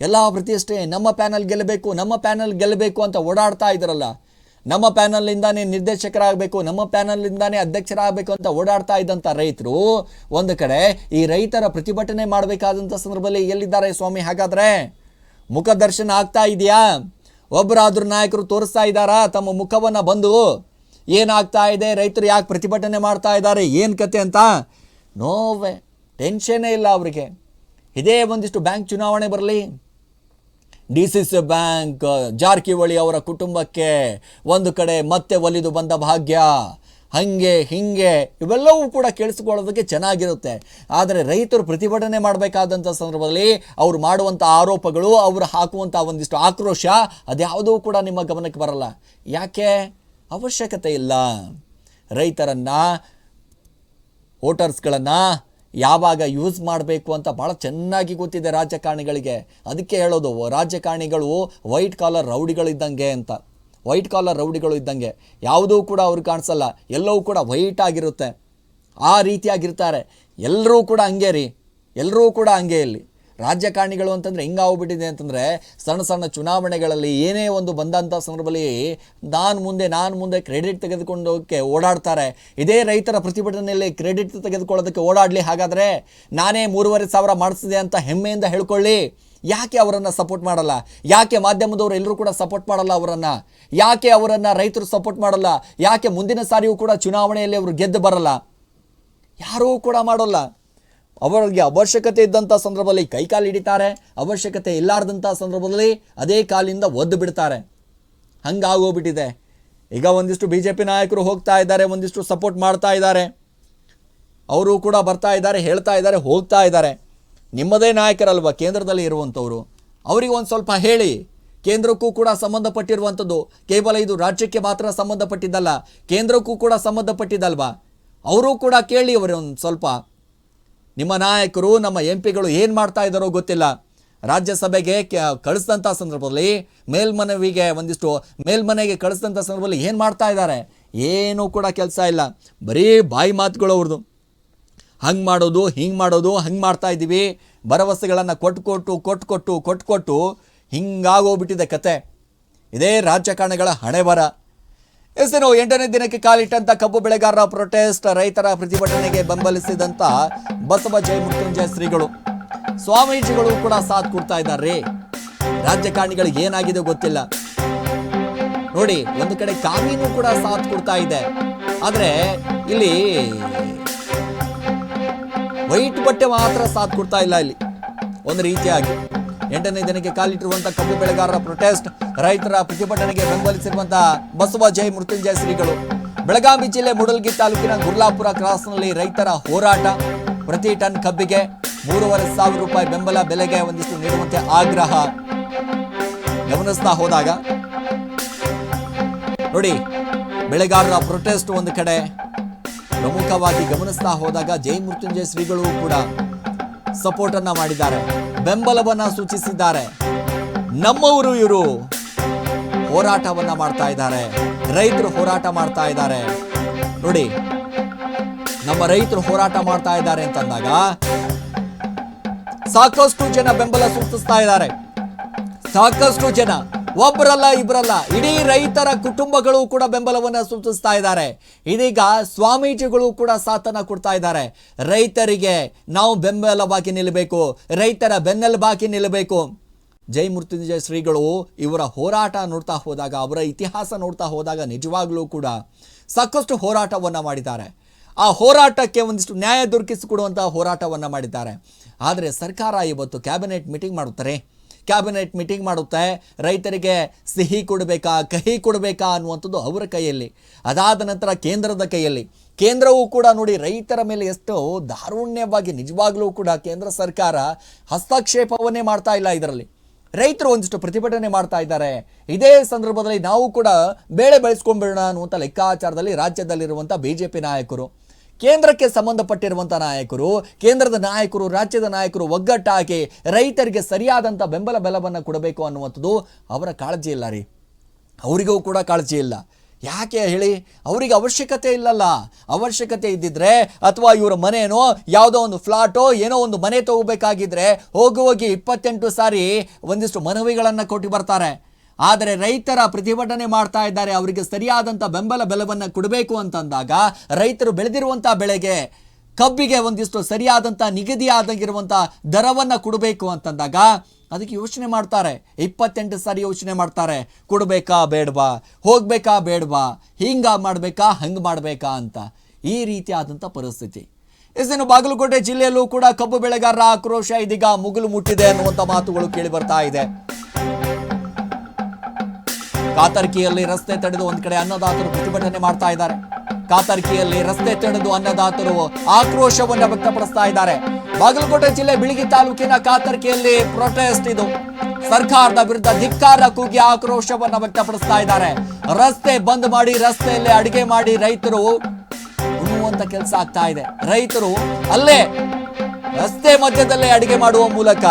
ಎಲ್ಲ ಪ್ರತಿಷ್ಠೆ ನಮ್ಮ ಪ್ಯಾನಲ್ ಗೆಲ್ಲಬೇಕು, ನಮ್ಮ ಪ್ಯಾನಲ್ ಗೆಲ್ಲಬೇಕು ಅಂತ ಓಡಾಡ್ತಾ ಇದ್ರಲ್ಲ. ನಮ್ಮ ಪ್ಯಾನಲ್ನಿಂದಾನೇ ನಿರ್ದೇಶಕರಾಗಬೇಕು, ನಮ್ಮ ಪ್ಯಾನಲ್ನಿಂದಾನೇ ಅಧ್ಯಕ್ಷರಾಗಬೇಕು ಅಂತ ಓಡಾಡ್ತಾ ಇದ್ದಂಥ ರೈತರು, ಒಂದು ಕಡೆ ಈ ರೈತರ ಪ್ರತಿಭಟನೆ ಮಾಡಬೇಕಾದಂಥ ಸಂದರ್ಭದಲ್ಲಿ ಎಲ್ಲಿದ್ದಾರೆ ಸ್ವಾಮಿ? ಹಾಗಾದ್ರೆ ಮುಖದರ್ಶನ ಆಗ್ತಾ ಇದೆಯಾ? ಒಬ್ಬರಾದ್ರೂ ನಾಯಕರು ತೋರಿಸ್ತಾ ಇದ್ದಾರಾ? ತಮ್ಮ ಮುಖವನ್ನು ಬಂದು ಏನಾಗ್ತಾ ಇದೆ? ರೈತರು ಯಾಕೆ ಪ್ರತಿಭಟನೆ ಮಾಡ್ತಾ ಇದ್ದಾರೆ? ಏನು ಕತೆ ಅಂತ? ನೋವೆ ಟೆನ್ಷನ್ನೇ ಇಲ್ಲ ಅವರಿಗೆ. ಇದೇ ಒಂದಿಷ್ಟು ಬ್ಯಾಂಕ್ ಚುನಾವಣೆ ಬರಲಿ. D C C bank Jarkiholi ಅವರ ಕುಟುಂಬಕ್ಕೆ ಒಂದು ಕಡೆ ಮತ್ತೆ ಒಲಿದು ಬಂದ ಭಾಗ್ಯ. ಹಂಗೆ, ಹಿಂಗೆ, ಇವೆಲ್ಲವೂ ಕೂಡ ಕೇಳಿಸ್ಕೊಳ್ಳೋದಕ್ಕೆ ಚೆನ್ನಾಗಿರುತ್ತೆ. ಆದರೆ ರೈತರು ಪ್ರತಿಭಟನೆ ಮಾಡಬೇಕಾದಂಥ ಸಂದರ್ಭದಲ್ಲಿ ಅವರು ಮಾಡುವಂಥ ಆರೋಪಗಳು, ಅವರು ಹಾಕುವಂಥ ಒಂದಿಷ್ಟು ಆಕ್ರೋಶ, ಅದ್ಯಾವುದೂ ಕೂಡ ನಿಮ್ಮ ಗಮನಕ್ಕೆ ಬರಲ್ಲ. ಯಾಕೆ? ಅವಶ್ಯಕತೆ ಇಲ್ಲ. ರೈತರನ್ನು, ವೋಟರ್ಸ್ಗಳನ್ನು ಯಾವಾಗ ಯೂಸ್ ಮಾಡಬೇಕು ಅಂತ ಭಾಳ ಚೆನ್ನಾಗಿ ಗೊತ್ತಿದೆ ರಾಜಕಾರಣಿಗಳಿಗೆ. ಅದಕ್ಕೆ ಹೇಳೋದು, ರಾಜಕಾರಣಿಗಳು ವೈಟ್ ಕಾಲರ್ ರೌಡಿಗಳಿದ್ದಂಗೆ ಅಂತ. ವೈಟ್ ಕಾಲರ್ ರೌಡಿಗಳು ಇದ್ದಂಗೆ. ಯಾವುದೂ ಕೂಡ ಅವ್ರು ಕಾಣಿಸಲ್ಲ. ಎಲ್ಲವೂ ಕೂಡ ವೈಟ್ ಆಗಿರುತ್ತೆ. ಆ ರೀತಿಯಾಗಿರ್ತಾರೆ. ಎಲ್ಲರೂ ಕೂಡ ಹಂಗೆ ರೀ. ಎಲ್ಲರೂ ಕೂಡ ಹಂಗೆ ಇಲ್ಲಿ. ರಾಜಕಾರಣಿಗಳು ಅಂತಂದರೆ ಹಿಂಗಾಗ್ಬಿಟ್ಟಿದೆ ಅಂತಂದರೆ ಸಣ್ಣ ಸಣ್ಣ ಚುನಾವಣೆಗಳಲ್ಲಿ ಏನೇ ಒಂದು ಬಂದಂಥ ಸಂದರ್ಭದಲ್ಲಿ ನಾನು ಮುಂದೆ ನಾನು ಮುಂದೆ ಕ್ರೆಡಿಟ್ ತೆಗೆದುಕೊಂಡೋಕ್ಕೆ ಓಡಾಡ್ತಾರೆ. ಇದೇ ರೈತರ ಪ್ರತಿಭಟನೆಯಲ್ಲಿ ಕ್ರೆಡಿಟ್ ತೆಗೆದುಕೊಳ್ಳೋದಕ್ಕೆ ಓಡಾಡಲಿ. ಹಾಗಾದರೆ ನಾನೇ ಮೂರುವರೆ ಸಾವಿರ ಮಾಡಿಸಿದೆ ಅಂತ ಹೆಮ್ಮೆಯಿಂದ ಹೇಳ್ಕೊಳ್ಳಿ. ಯಾಕೆ ಅವರನ್ನು ಸಪೋರ್ಟ್ ಮಾಡಲ್ಲ? ಯಾಕೆ ಮಾಧ್ಯಮದವರು ಎಲ್ಲರೂ ಕೂಡ ಸಪೋರ್ಟ್ ಮಾಡಲ್ಲ ಅವರನ್ನು? ಯಾಕೆ ಅವರನ್ನು ರೈತರು ಸಪೋರ್ಟ್ ಮಾಡಲ್ಲ? ಯಾಕೆ ಮುಂದಿನ ಸಾರಿಯೂ ಕೂಡ ಚುನಾವಣೆಯಲ್ಲಿ ಅವರು ಗೆದ್ದು ಬರಲ್ಲ? ಯಾರೂ ಕೂಡ ಮಾಡೋಲ್ಲ. ಅವರಿಗೆ ಅವಶ್ಯಕತೆ ಇದ್ದಂಥ ಸಂದರ್ಭದಲ್ಲಿ ಕೈಕಾಲು ಹಿಡಿತಾರೆ, ಅವಶ್ಯಕತೆ ಇಲ್ಲಾರ್ದಂಥ ಸಂದರ್ಭದಲ್ಲಿ ಅದೇ ಕಾಲಿಂದ ಒದ್ದು ಬಿಡ್ತಾರೆ. ಹಂಗಾಗೋಗ್ಬಿಟ್ಟಿದೆ. ಈಗ ಒಂದಿಷ್ಟು ಬಿ ಜೆ ಪಿ ನಾಯಕರು ಹೋಗ್ತಾ ಇದ್ದಾರೆ, ಒಂದಿಷ್ಟು ಸಪೋರ್ಟ್ ಮಾಡ್ತಾ ಇದ್ದಾರೆ. ಅವರು ಕೂಡ ಬರ್ತಾ ಇದ್ದಾರೆ, ಹೇಳ್ತಾ ಇದ್ದಾರೆ, ಹೋಗ್ತಾ ಇದ್ದಾರೆ. ನಿಮ್ಮದೇ ನಾಯಕರಲ್ವ ಕೇಂದ್ರದಲ್ಲಿ ಇರುವಂಥವರು? ಅವರಿಗೆ ಒಂದು ಸ್ವಲ್ಪ ಹೇಳಿ. ಕೇಂದ್ರಕ್ಕೂ ಕೂಡ ಸಂಬಂಧಪಟ್ಟಿರುವಂಥದ್ದು, ಕೇವಲ ಇದು ರಾಜ್ಯಕ್ಕೆ ಮಾತ್ರ ಸಂಬಂಧಪಟ್ಟಿದ್ದಲ್ಲ, ಕೇಂದ್ರಕ್ಕೂ ಕೂಡ ಸಂಬಂಧಪಟ್ಟಿದ್ದಲ್ವಾ? ಅವರು ಕೂಡ ಕೇಳಿ ಅವರು ಒಂದು ಸ್ವಲ್ಪ. ನಿಮ್ಮ ನಾಯಕರು, ನಮ್ಮ ಎಂ ಪಿಗಳು ಏನು ಮಾಡ್ತಾ ಇದ್ದಾರೋ ಗೊತ್ತಿಲ್ಲ. ರಾಜ್ಯಸಭೆಗೆ ಕಳಿಸಿದಂಥ ಸಂದರ್ಭದಲ್ಲಿ ಮೇಲ್ಮನವಿಗೆ ಒಂದಿಷ್ಟು, ಮೇಲ್ಮನೆಗೆ ಕಳಿಸಿದಂಥ ಸಂದರ್ಭದಲ್ಲಿ ಏನು ಮಾಡ್ತಾ ಇದ್ದಾರೆ? ಏನೂ ಕೂಡ ಕೆಲಸ ಇಲ್ಲ. ಬರೀ ಬಾಯಿ ಮಾತುಗಳು ಅವ್ರದ್ದು. ಹಂಗೆ ಮಾಡೋದು, ಹಿಂಗೆ ಮಾಡೋದು, ಹಂಗೆ ಮಾಡ್ತಾ ಇದ್ದೀವಿ. ಭರವಸೆಗಳನ್ನು ಕೊಟ್ಟು ಕೊಟ್ಟು ಕೊಟ್ಟು ಕೊಟ್ಟು ಕೊಟ್ಟು ಕೊಟ್ಟು ಹಿಂಗಾಗೋಗ್ಬಿಟ್ಟಿದೆ ಕತೆ. ಇದೇ ರಾಜಕಾರಣಿಗಳ ಹಣೆ ಬರ ಎಸ್ಸೇನು ಎಂಟನೇ ದಿನಕ್ಕೆ ಕಾಲಿಟ್ಟಂತ ಕಬ್ಬು ಬೆಳೆಗಾರರ ಪ್ರೊಟೆಸ್ಟ್ ರೈತರ ಪ್ರತಿಭಟನೆಗೆ ಬೆಂಬಲಿಸಿದಂತ ಬಸವ ಜಯ ಮೃತ್ಯುಂಜಯ ಶ್ರೀಗಳು. ಸ್ವಾಮೀಜಿಗಳು ಕೂಡ ಸಾಥ್ ಕೊಡ್ತಾ ಇದ್ದಾರೆ. ರಾಜಕಾರಣಿಗಳಿಗೆ ಏನಾಗಿದೆ ಗೊತ್ತಿಲ್ಲ. ನೋಡಿ, ಒಂದು ಕಡೆ ಕಾನೂನು ಕೂಡ ಸಾಥ್ ಕೊಡ್ತಾ ಇದೆ. ಆದ್ರೆ, ಇಲ್ಲಿ ವೈಟ್ ಬಟ್ಟೆ ಮಾತ್ರ ಸಾಥ್ ಕೊಡ್ತಾ ಇಲ್ಲ ಇಲ್ಲಿ. ಒಂದು ರೀತಿಯಾಗಿ. ಎಂಟನೇ ದಿನಕ್ಕೆ ಕಾಲಿಟ್ಟಿರುವಂತಹ ಕಬ್ಬು ಬೆಳೆಗಾರರ ಪ್ರೊಟೆಸ್ಟ್ ರೈತರ ಪ್ರತಿಭಟನೆಗೆ ಬೆಂಬಲಿಸಿರುವಂತಹ ಬಸವ ಜೈ ಮೃತ್ಯುಂಜಯ ಶ್ರೀಗಳು. ಬೆಳಗಾವಿ ಜಿಲ್ಲೆ ಮೂಡಲ್ಗಿ ತಾಲೂಕಿನ ಗುರ್ಲಾಪುರ ಕ್ರಾಸ್ನಲ್ಲಿ ರೈತರ ಹೋರಾಟ. ಪ್ರತಿ ಟನ್ ಕಬ್ಬಿಗೆ ಮೂರುವರೆ ಸಾವಿರ ರೂಪಾಯಿ ಬೆಂಬಲ ಬೆಲೆಗೆ ಒಂದಿಷ್ಟು ನೀಡುವಂತೆ ಆಗ್ರಹ. ಗಮನಿಸ್ತಾ ಹೋದಾಗ, ನೋಡಿ, ಬೆಳೆಗಾರರ ಪ್ರೊಟೆಸ್ಟ್ ಒಂದು ಕಡೆ. ಪ್ರಮುಖವಾಗಿ ಗಮನಿಸ್ತಾ ಹೋದಾಗ ಜೈ ಮೃತ್ಯುಂಜಯ ಶ್ರೀಗಳು ಕೂಡ ಸಪೋರ್ಟನ್ನು ಮಾಡಿದ್ದಾರೆ. ಬೆಂಬಲವನ್ನ ಸೂಚಿಸಿದ್ದಾರೆ. ನಮ್ಮವರು ಇವರು ಹೋರಾಟವನ್ನ ಮಾಡ್ತಾ ಇದ್ದಾರೆ. ರೈತರು ಹೋರಾಟ ಮಾಡ್ತಾ ಇದ್ದಾರೆ. ನೋಡಿ, ನಮ್ಮ ರೈತರು ಹೋರಾಟ ಮಾಡ್ತಾ ಇದ್ದಾರೆ ಅಂತಂದಾಗ ಸಾಕಷ್ಟು ಜನ ಬೆಂಬಲ ಸೂಚಿಸ್ತಾ ಇದ್ದಾರೆ. ಸಾಕಷ್ಟು ಜನ ಒಬ್ಬರಲ್ಲ ಇಬ್ಬರಲ್ಲ ಇಡೀ ರೈತರ ಕುಟುಂಬಗಳು ಕೂಡ ಬೆಂಬಲವನ್ನು ಸೂಚಿಸ್ತಾ ಇದ್ದಾರೆ. ಇದೀಗ ಸ್ವಾಮೀಜಿಗಳು ಕೂಡ ಸಾಥನ ಕೊಡ್ತಾ ಇದ್ದಾರೆ. ರೈತರಿಗೆ ನಾವು ಬೆಂಬಲವಾಗಿ ನಿಲ್ಲಬೇಕು ರೈತರ ಬೆನ್ನೆಲುಬಾಗಿ ನಿಲ್ಲಬೇಕು ಜೈ ಮೃತ್ಯುಂಜಯ ಶ್ರೀಗಳು. ಇವರ ಹೋರಾಟ ನೋಡ್ತಾ ಹೋದಾಗ, ಅವರ ಇತಿಹಾಸ ನೋಡ್ತಾ ಹೋದಾಗ ನಿಜವಾಗ್ಲೂ ಕೂಡ ಸಾಕಷ್ಟು ಹೋರಾಟವನ್ನು ಮಾಡಿದ್ದಾರೆ. ಆ ಹೋರಾಟಕ್ಕೆ ಒಂದಿಷ್ಟು ನ್ಯಾಯ ದೊರಕಿಸಿಕೊಡುವಂತಹ ಹೋರಾಟವನ್ನು ಮಾಡಿದ್ದಾರೆ. ಆದರೆ ಸರ್ಕಾರ ಇವತ್ತು ಕ್ಯಾಬಿನೆಟ್ ಮೀಟಿಂಗ್ ಮಾಡುತ್ತಾರೆ? ಕ್ಯಾಬಿನೆಟ್ ಮೀಟಿಂಗ್ ಮಾಡುತ್ತೆ. ರೈತರಿಗೆ ಸಿಹಿ ಕೊಡಬೇಕಾ, ಕಹಿ ಕೊಡಬೇಕಾ ಅನ್ನುವಂಥದ್ದು ಅವರ ಕೈಯಲ್ಲಿ. ಅದಾದ ನಂತರ ಕೇಂದ್ರದ ಕೈಯಲ್ಲಿ. ಕೇಂದ್ರವೂ ಕೂಡ ನೋಡಿ ರೈತರ ಮೇಲೆ ಎಷ್ಟು ದಾರುಣ್ಯವಾಗಿ ನಿಜವಾಗ್ಲೂ ಕೂಡ ಕೇಂದ್ರ ಸರ್ಕಾರ ಹಸ್ತಕ್ಷೇಪವನ್ನೇ ಮಾಡ್ತಾ ಇಲ್ಲ ಇದರಲ್ಲಿ. ರೈತರು ಒಂದಿಷ್ಟು ಪ್ರತಿಭಟನೆ ಮಾಡ್ತಾ ಇದ್ದಾರೆ. ಇದೇ ಸಂದರ್ಭದಲ್ಲಿ ನಾವು ಕೂಡ ಬೇಳೆ ಬೆಳೆಸ್ಕೊಂಡ್ಬಿಡೋಣ ಅನ್ನುವಂಥ ಲೆಕ್ಕಾಚಾರದಲ್ಲಿ ರಾಜ್ಯದಲ್ಲಿರುವಂಥ ಬಿ ಜೆ ಪಿ ನಾಯಕರು. ಕೇಂದ್ರಕ್ಕೆ ಸಂಬಂಧಪಟ್ಟಿರುವಂಥ ನಾಯಕರು, ಕೇಂದ್ರದ ನಾಯಕರು, ರಾಜ್ಯದ ನಾಯಕರು ಒಗ್ಗಟ್ಟಾಗಿ ರೈತರಿಗೆ ಸರಿಯಾದಂಥ ಬೆಂಬಲ ಬೆಲವನ್ನು ಕೊಡಬೇಕು ಅನ್ನುವಂಥದ್ದು ಅವರ ಕಾಳಜಿ ಇಲ್ಲ ರೀ. ಅವರಿಗೂ ಕೂಡ ಕಾಳಜಿ ಇಲ್ಲ. ಯಾಕೆ ಹೇಳಿ? ಅವರಿಗೆ ಅವಶ್ಯಕತೆ ಇಲ್ಲಲ್ಲ. ಅವಶ್ಯಕತೆ ಇದ್ದಿದ್ರೆ ಅಥವಾ ಇವರ ಮನೇನೋ ಯಾವುದೋ ಒಂದು ಫ್ಲಾಟೋ ಏನೋ ಒಂದು ಮನೆ ತಗೋಬೇಕಾಗಿದ್ರೆ ಹೋಗಿ ಹೋಗಿ ಇಪ್ಪತ್ತೆಂಟು ಸಾರಿ ಒಂದಿಷ್ಟು ಮನವಿಗಳನ್ನು ಕೊಟ್ಟು ಬರ್ತಾರೆ. ಆದರೆ ರೈತರ ಪ್ರತಿಭಟನೆ ಮಾಡ್ತಾ ಇದ್ದಾರೆ, ಅವರಿಗೆ ಸರಿಯಾದಂಥ ಬೆಂಬಲ ಬೆಲವನ್ನು ಕೊಡಬೇಕು ಅಂತಂದಾಗ ರೈತರು ಬೆಳೆದಿರುವಂಥ ಬೆಳೆಗೆ ಕಬ್ಬಿಗೆ ಒಂದಿಷ್ಟು ಸರಿಯಾದಂಥ ನಿಗದಿಯಾದಂಗಿರುವಂಥ ದರವನ್ನು ಕೊಡಬೇಕು ಅಂತಂದಾಗ ಅದಕ್ಕೆ ಯೋಚನೆ ಮಾಡ್ತಾರೆ. ಇಪ್ಪತ್ತೆಂಟು ಸಾರಿ ಯೋಚನೆ ಮಾಡ್ತಾರೆ, ಕೊಡಬೇಕಾ ಬೇಡವಾ, ಹೋಗ್ಬೇಕಾ ಬೇಡವಾ, ಹಿಂಗ ಮಾಡಬೇಕಾ, ಹಂಗೆ ಮಾಡಬೇಕಾ ಅಂತ. ಈ ರೀತಿಯಾದಂಥ ಪರಿಸ್ಥಿತಿ. ಇನ್ನು ಬಾಗಲಕೋಟೆ ಜಿಲ್ಲೆಯಲ್ಲೂ ಕೂಡ ಕಬ್ಬು ಬೆಳೆಗಾರರ ಆಕ್ರೋಶ ಇದೀಗ ಮುಗಿಲು ಮುಟ್ಟಿದೆ ಅನ್ನುವಂಥ ಮಾತುಗಳು ಕೇಳಿ ಬರ್ತಾ ಇದೆ. ಕಾತರ್ಕಿಯಲ್ಲಿ ರಸ್ತೆ ತಡೆದು ಒಂದ್ ಕಡೆ ಅನ್ನದಾತರು ಪ್ರತಿಭಟನೆ ಮಾಡ್ತಾ ಇದ್ದಾರೆ. ಕಾತರ್ಕಿಯಲ್ಲಿ ರಸ್ತೆ ತಡೆದು ಅನ್ನದಾತರು ಆಕ್ರೋಶವನ್ನ ವ್ಯಕ್ತಪಡಿಸ್ತಾ ಇದ್ದಾರೆ. ಬಾಗಲಕೋಟೆ ಜಿಲ್ಲೆ ಬಿಳಿಗಿ ತಾಲೂಕಿನ ಕಾತರ್ಕಿಯಲ್ಲಿ ಪ್ರೊಟೆಸ್ಟ್ ಇದು. ಸರ್ಕಾರದ ವಿರುದ್ಧ ಧಿಕ್ಕಾರ ಕೂಗಿ ಆಕ್ರೋಶವನ್ನ ವ್ಯಕ್ತಪಡಿಸ್ತಾ ಇದ್ದಾರೆ. ರಸ್ತೆ ಬಂದ್ ಮಾಡಿ ರಸ್ತೆಯಲ್ಲಿ ಅಡಿಗೆ ಮಾಡಿ ರೈತರು ಉಣ್ಣುವಂತ ಕೆಲಸ ಆಗ್ತಾ ಇದೆ. ರೈತರು ಅಲ್ಲೇ ರಸ್ತೆ ಮಧ್ಯದಲ್ಲೇ ಅಡಿಗೆ ಮಾಡುವ ಮೂಲಕ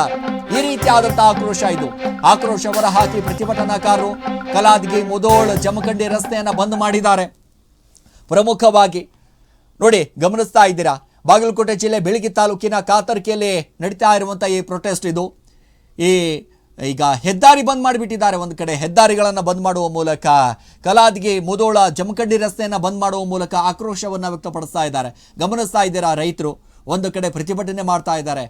ಈ ರೀತಿಯಾದಂತಹ ಆಕ್ರೋಶ ಇದು. ಆಕ್ರೋಶ ಹೊರ ಹಾಕಿ ಪ್ರತಿಭಟನಾಕಾರರು ಕಲಾದ್ಗಿ ಮುದೋಳ್ ಜಮಖಂಡಿ ರಸ್ತೆಯನ್ನು ಬಂದ್ ಮಾಡಿದ್ದಾರೆ. ಪ್ರಮುಖವಾಗಿ ನೋಡಿ ಗಮನಿಸ್ತಾ ಇದ್ದೀರಾ. ಬಾಗಲಕೋಟೆ ಜಿಲ್ಲೆ ಬೆಳಗಿ ತಾಲೂಕಿನ ಕಾತರ್ಕಿಯಲ್ಲಿ ನಡೀತಾ ಇರುವಂಥ ಈ ಪ್ರೊಟೆಸ್ಟ್ ಇದು. ಈ ಈಗ ಹೆದ್ದಾರಿ ಬಂದ್ ಮಾಡಿಬಿಟ್ಟಿದ್ದಾರೆ ಒಂದು ಕಡೆ. ಹೆದ್ದಾರಿಗಳನ್ನು ಬಂದ್ ಮಾಡುವ ಮೂಲಕ ಕಲಾದ್ಗಿ ಮುದೋಳ ಜಮಖಂಡಿ ರಸ್ತೆಯನ್ನು ಬಂದ್ ಮಾಡುವ ಮೂಲಕ ಆಕ್ರೋಶವನ್ನು ವ್ಯಕ್ತಪಡಿಸ್ತಾ ಇದ್ದಾರೆ. ಗಮನಿಸ್ತಾ ಇದ್ದೀರಾ ರೈತರು? ಒಂದು ಕಡೆ ಪ್ರತಿಭಟನೆ ಮಾಡ್ತಾ ಇದ್ದಾರೆ.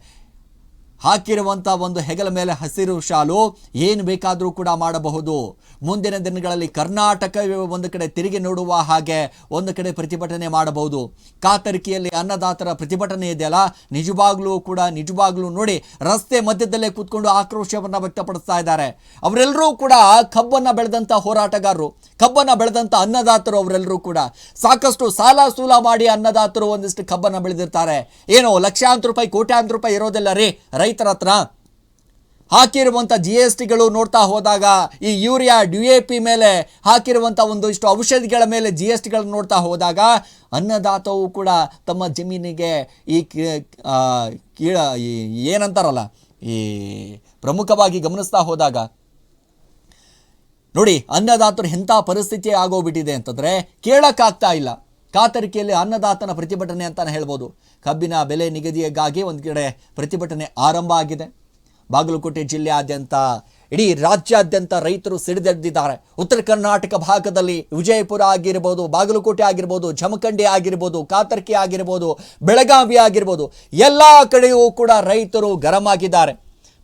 ಹಾಕಿರುವಂಥ ಒಂದು ಹೆಗಲ ಮೇಲೆ ಹಸಿರು ಶಾಲು, ಏನು ಬೇಕಾದರೂ ಕೂಡ ಮಾಡಬಹುದು. ಮುಂದಿನ ದಿನಗಳಲ್ಲಿ ಕರ್ನಾಟಕ ಒಂದು ಕಡೆ ತಿರುಗಿ ನೋಡುವ ಹಾಗೆ ಒಂದು ಕಡೆ ಪ್ರತಿಭಟನೆ ಮಾಡಬಹುದು. ಕಾತರಿಕೆಯಲ್ಲಿ ಅನ್ನದಾತರ ಪ್ರತಿಭಟನೆ ಇದೆಯಲ್ಲ? ನಿಜವಾಗ್ಲೂ ಕೂಡ, ನಿಜವಾಗ್ಲೂ ನೋಡಿ, ರಸ್ತೆ ಮಧ್ಯದಲ್ಲೇ ಕೂತ್ಕೊಂಡು ಆಕ್ರೋಶವನ್ನು ವ್ಯಕ್ತಪಡಿಸ್ತಾ ಇದ್ದಾರೆ. ಅವರೆಲ್ಲರೂ ಕೂಡ ಕಬ್ಬನ್ನು ಬೆಳೆದಂಥ ಹೋರಾಟಗಾರರು, ಕಬ್ಬನ್ನು ಬೆಳೆದಂಥ ಅನ್ನದಾತರು ಅವರೆಲ್ಲರೂ ಕೂಡ. ಸಾಕಷ್ಟು ಸಾಲ ಸೂಲ ಮಾಡಿ ಅನ್ನದಾತರು ಒಂದಿಷ್ಟು ಕಬ್ಬನ್ನು ಬೆಳೆದಿರ್ತಾರೆ. ಏನೋ ಲಕ್ಷಾಂತರ ರೂಪಾಯಿ, ಕೋಟ್ಯಾಂತರ ರೂಪಾಯಿ ಇರೋದಿಲ್ಲ ರೀ. ರೈತರ ಹತ್ರ ಹಾಕಿರುವಂಥ ಜಿ ಎಸ್ ಟಿಗಳು ನೋಡ್ತಾ ಹೋದಾಗ ಈ ಯೂರಿಯಾ ಡಿ ಎ ಪಿ ಮೇಲೆ ಹಾಕಿರುವಂಥ ಒಂದು ಇಷ್ಟು ಔಷಧಿಗಳ ಮೇಲೆ ಜಿ ಎಸ್ ಟಿಗಳನ್ನು ನೋಡ್ತಾ ಹೋದಾಗ ಅನ್ನದಾತವು ಕೂಡ ತಮ್ಮ ಜಮೀನಿಗೆ ಈ ಕೀಳ ಏನಂತಾರಲ್ಲ, ಈ ಪ್ರಮುಖವಾಗಿ ಗಮನಿಸ್ತಾ ಹೋದಾಗ ನೋಡಿ ಅನ್ನದಾತರು ಎಂಥ ಪರಿಸ್ಥಿತಿ ಆಗೋಗ್ಬಿಟ್ಟಿದೆ ಅಂತಂದರೆ ಕೇಳೋಕ್ಕಾಗ್ತಾ ಇಲ್ಲ. ಕಾತರಿಕೆಯಲ್ಲಿ ಅನ್ನದಾತನ ಪ್ರತಿಭಟನೆ ಅಂತಲೇ ಹೇಳ್ಬೋದು. ಕಬ್ಬಿನ ಬೆಲೆ ನಿಗದಿಗಾಗಿ ಒಂದು ಕಡೆ ಪ್ರತಿಭಟನೆ ಆರಂಭ ಆಗಿದೆ. ಬಾಗಲಕೋಟೆ ಜಿಲ್ಲೆಯಾದ್ಯಂತ, ಇಡೀ ರಾಜ್ಯಾದ್ಯಂತ ರೈತರು ಸಿಡಿದೆದ್ದಿದ್ದಾರೆ ಉತ್ತರ ಕರ್ನಾಟಕ ಭಾಗದಲ್ಲಿ ವಿಜಯಪುರ ಆಗಿರ್ಬೋದು, ಬಾಗಲಕೋಟೆ ಆಗಿರ್ಬೋದು, ಜಮಖಂಡಿ ಆಗಿರ್ಬೋದು, ಕಾತರ್ಕಿ ಆಗಿರ್ಬೋದು, ಬೆಳಗಾವಿ ಆಗಿರ್ಬೋದು, ಎಲ್ಲ ಕಡೆಯೂ ಕೂಡ ರೈತರು ಗರಂ ಆಗಿದ್ದಾರೆ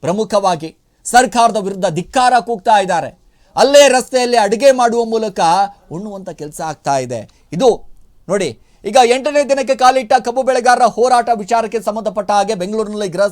ಪ್ರಮುಖವಾಗಿ ಸರ್ಕಾರದ ವಿರುದ್ಧ ಧಿಕ್ಕಾರ ಕೂಗ್ತಾ ಇದ್ದಾರೆ. ಅಲ್ಲೇ ರಸ್ತೆಯಲ್ಲಿ ಅಡುಗೆ ಮಾಡುವ ಮೂಲಕ ಉಣ್ಣುವಂಥ ಕೆಲಸ ಆಗ್ತಾ ಇದೆ. ಇದು ನೋಡಿ ಈಗ ಎಂಟನೇ ದಿನಕ್ಕೆ ಕಾಲಿಟ್ಟ ಕಬ್ಬು ಬೆಳೆಗಾರರ ಹೋರಾಟ ವಿಚಾರಕ್ಕೆ ಸಂಬಂಧಪಟ್ಟ ಹಾಗೆ ಬೆಂಗಳೂರಿನಲ್ಲಿ ಗೃಹ